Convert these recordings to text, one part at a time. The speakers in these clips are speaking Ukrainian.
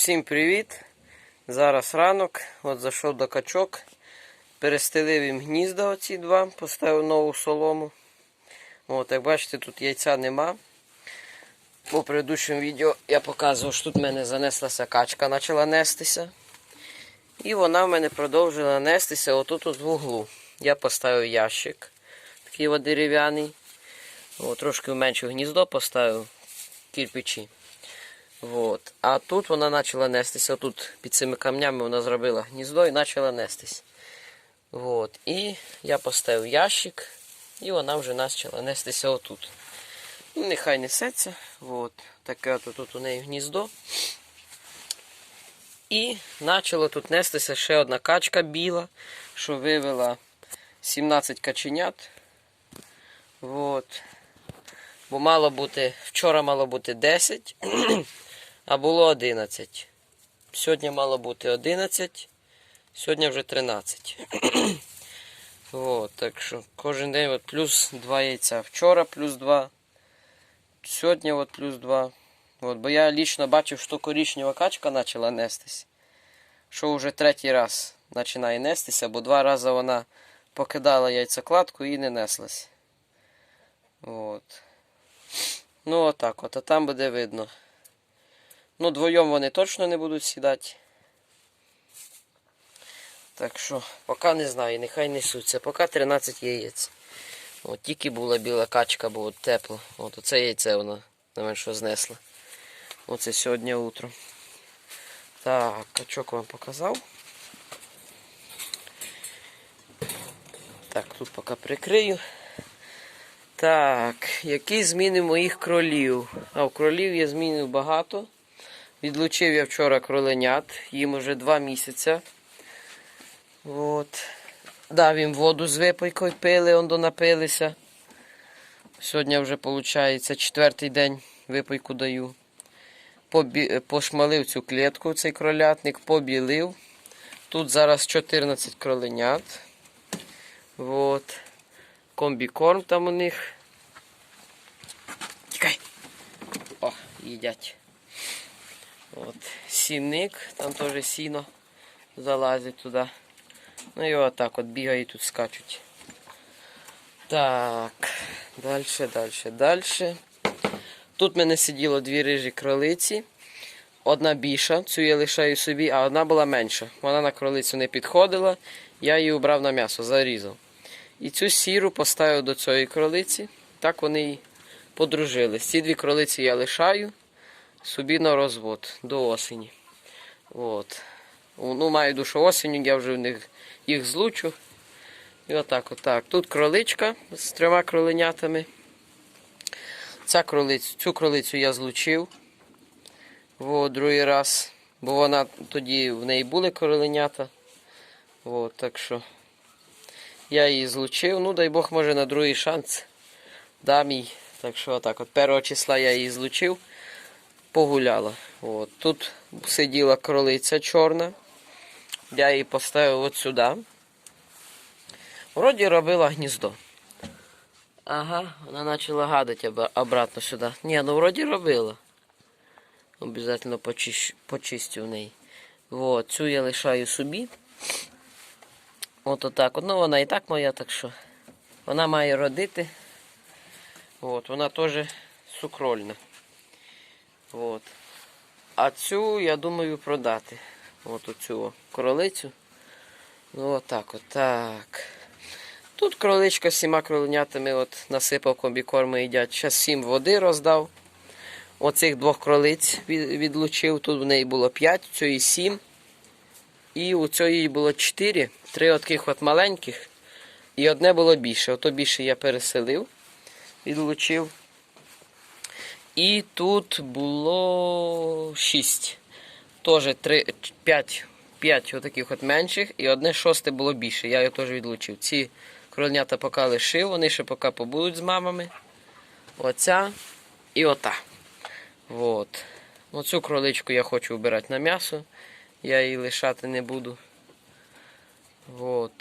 Всім привіт! Зараз ранок, от зайшов до качок, перестелив їм гнізда оці два, поставив нову солому. От, як бачите, тут яйця нема. У предыдущому відео я показував, що тут в мене занеслася качка, почала нестися. І вона в мене продовжила нестися отут от в углу. Я поставив ящик, такий дерев'яний. Трошки менше гніздо поставив кирпичі. Вот. А тут вона почала нестися. Тут під цими камнями вона зробила гніздо і почала нестись. Вот. І я поставив ящик, і вона вже почала нестися отут. Ну, нехай несеться. Вот. Таке от тут у неї гніздо. І почала тут нестися ще одна качка біла, що вивела 17 каченят. Вот. Бо мало бути, вчора мало бути 10, а було 11. Сьогодні мало бути 11, сьогодні вже 13. От, так що кожен день от плюс 2 яйця. Вчора плюс 2. Сьогодні от плюс 2. От, бо я лічно бачив, що корічнева качка почала нестись. Що вже третій раз починає нестися, бо два рази вона покидала яйцекладку і не неслась. От. Ну, отак от, а там буде видно. Ну, двоєм вони точно не будуть сідати. Так що, поки не знаю, нехай несуться. Поки 13 яєць. От тільки була біла качка, бо от тепло. От оце яйце вона на мене що знесла. Оце сьогодні утром. Так, качок вам показав. Так, тут поки прикрию. Так, які зміни моїх кролів? А в кролів є зміни багато. Відлучив я вчора кроленят, їм вже два місяці. От. Дав їм воду з випайкою пили, он донапилися. Сьогодні вже виходить четвертий день випайку даю. Побі... Пошмалив цю клітку, цей кролятник, побілив. Тут зараз 14 кроленят. Вот. Комбікорм там у них. Тікай. О, їдять. От. Сінник, там теж сіно залазить туди. Ну і отак от бігають тут скачуть. Так, далі, далі, далі. Тут в мене сиділо дві рижі кролиці. Одна більша, цю я лишаю собі, а одна була менша. Вона на кролицю не підходила, я її убрав на м'ясо, зарізав. І цю сіру поставив до цієї кролиці. Так вони і подружились. Ці дві кролиці я лишаю собі на розвод до осені. От. Ну, маю душу осінню, я вже в них їх злучу. І отак, отак. Тут кроличка з трьома кроленятами. Ця кролицю, цю кролицю я злучив. О, другий раз. Бо вона тоді в неї були кроленята. От, так що я її злучив. Ну, дай Бог, може на другий шанс дам їй. Так що отак, от першого числа я її злучив, погуляла. От. Тут сиділа кролиця чорна. Я її поставив от сюди. Вроді робила гніздо. Ага, вона почала гадати обратно сюди. Ні, ну вроді робила. Обязательно почищу, почистю в неї. Вот, цю я лишаю собі. От отак. Ну вона і так моя, так що вона має родити. От, вона теж сукрольна. От. А цю, я думаю, продати. От оцю о, кролицю. Ну отак, от так. Тут кроличка з всіма кроленятами от насипав комбікорми їдять. Зараз сім води роздав. Оцих двох кролиць відлучив. Тут в неї було 5, у цієї 7. І у цієї було 4. Три таких от маленьких. І одне було більше. Ото більше я переселив, відлучив. І тут було 6. Теж 3, 5, 5 отаких от менших. І одне шосте було більше. Я його теж відлучив. Ці кроленята поки лишив, вони ще поки побудуть з мамами. Оця і ота. Вот. Оцю кроличку я хочу вбирати на м'ясо. Я її лишати не буду. Вот.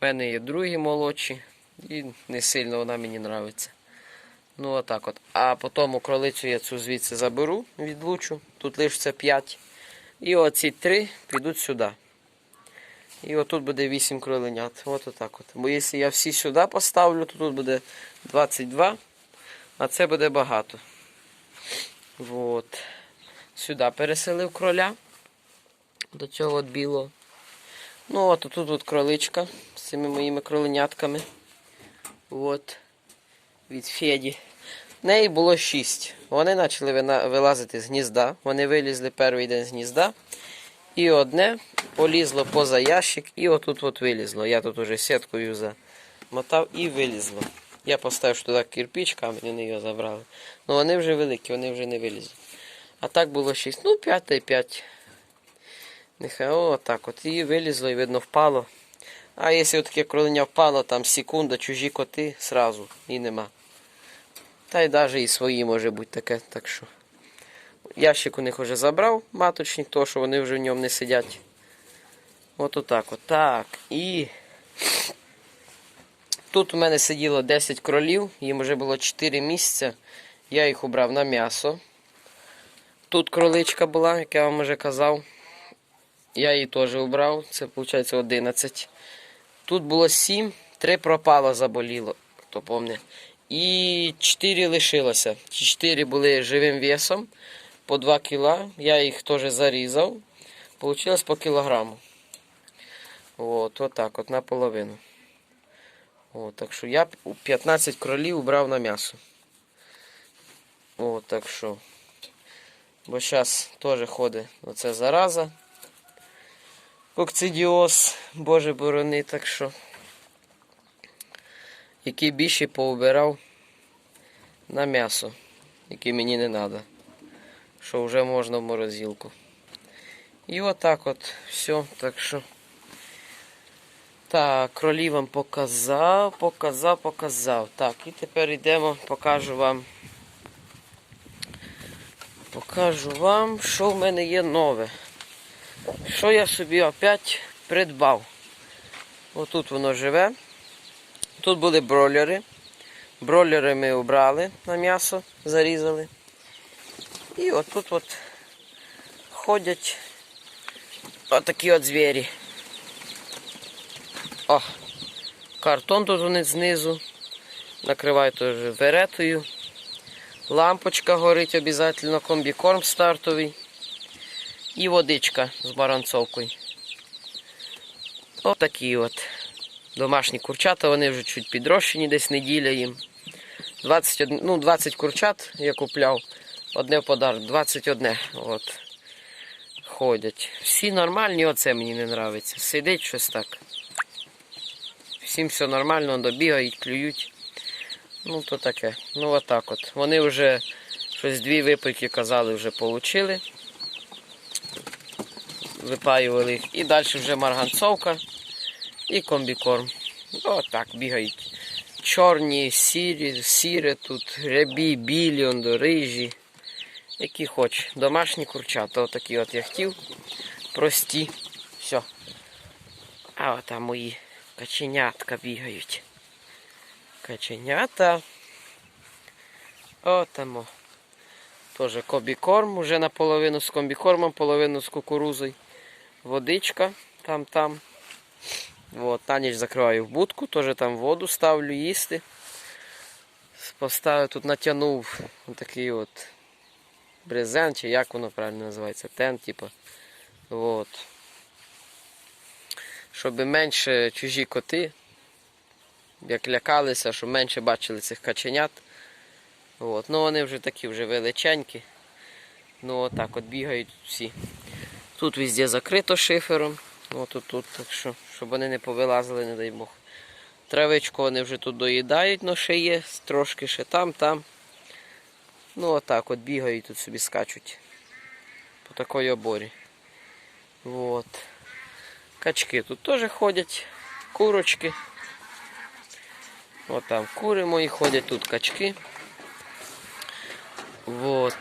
У мене є другі молодші. І не сильно вона мені подобається. Ну отак от. А потім кролицю я цю звідси заберу, відлучу. тут лишиться 5. І оці 3 підуть сюди. І отут буде 8 кроленят. От отак от. Бо якщо я всі сюди поставлю, то тут буде 22, а це буде багато. От. Сюди переселив кроля. До цього от білого. Ну, от тут от кроличка з цими моїми кроленятками. От. Від Феді. В неї було 6. Вони почали вилазити з гнізда. Вони вилізли перший день з гнізда. І одне полізло поза ящик, і отут от вилізло. Я тут уже сіткою замотав і вилізло. Я поставив туди кирпич, камінь, вони його забрали. Ну вони вже великі, вони вже не вилізли. А так було 6. Ну, 5 та й 5. Нехай о, так от. І вилізло, і видно, впало. А якщо таке кроленя впало, там секунда, чужі коти, сразу, і нема. Та й навіть і свої може бути таке, так що. Ящик у них вже забрав, маточник, то що вони вже в ньому не сидять. От отак от. Так. І тут у мене сиділо 10 кролів, їм вже було 4 місяці. Я їх убрав на м'ясо. Тут кроличка була, як я вам вже казав. Я її теж убрав, це виходить 11. Тут було 7, 3 пропало, заболіло, хто пам'ятає. І 4 лишилося. Ті 4 були живим весом по 2 кіла. Я їх теж зарізав. Получилось по кілограму. От, отак, от наполовину. От, так що я 15 кролів убрав на м'ясо. От, так що. Бо зараз теж ходить оце зараза. Кокцидіоз, Боже борони, так що. Який більше поубирав на м'ясо, яке мені не треба. Що вже можна в морозилку. І отак от все. Так що. Так, кролі вам показав, показав, показав. Так, і тепер йдемо, покажу вам. Покажу вам, що в мене є нове. Що я собі опять придбав. Отут воно живе. Тут були бройлери. Бройлери ми обрали на м'ясо, зарізали. І отут от ходять отакі от звірі. О, картон тут вони знизу. Накриваю теж веретою. Лампочка горить обов'язково, комбікорм стартовий. І водичка з баранцовкою. Ось такі от домашні курчата, вони вже чуть підрощені, десь неділя їм. 21, ну, 20 курчат я купляв, одне в подарок, 21. От. Ходять. Всі нормальні, оце мені не подобається. Сидить щось так. Всім все нормально, добігають, клюють. Ну, то таке. Ну, отак от. Вони вже щось дві випайки казали, вже отримали. Випаювали їх. І далі вже марганцовка і комбікорм. Отак бігають. Чорні, сірі, сіре тут, рябі, білі, рижі. Які хоч. Домашні курчата. Отакі от я хотів. Прості. Все. А отам мої каченятка бігають. Каченята. Отамо. Тоже комбікорм, уже наполовину з комбікормом, половину з кукурузою. Водичка там-там. На ніч закриваю в будку, теж там воду ставлю їсти. Поставив тут натягнув такий от брезент, чи як воно правильно називається, тент, типу. Вот. Щоб менше чужі коти, як лякалися, щоб менше бачили цих каченят. От. Ну вони вже такі вже величенькі. Ну отак от бігають всі. Тут везде закрито шифером. От тут, тут, так що, щоб вони не повилазили, не дай Бог. Травичку вони вже тут доїдають, але ще є, трошки ще там, там. Ну отак от бігають тут собі скачуть. По такій оборі. От. Качки тут теж ходять, курочки. От там кури мої ходять, тут качки. Вот.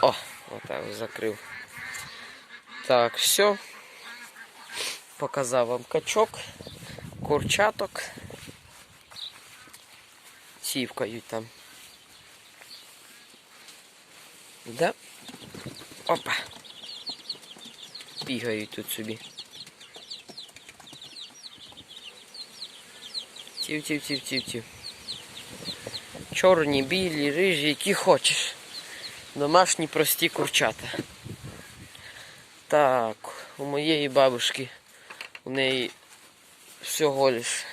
О, отак закрив. Так, все. Показав вам качок, курчаток. Сівкають там. Да? Опа. Бігають тут собі. Тів, тів, тів, тів, тів. Чорні, білі, рижі, які хочеш. Домашні прості курчата. Так, у моєї бабушки у неї всього лиш